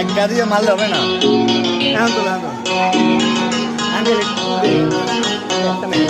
এক গা দিয়ে মারলে হবে না। এখন তো এখন তো একটা মিনিট।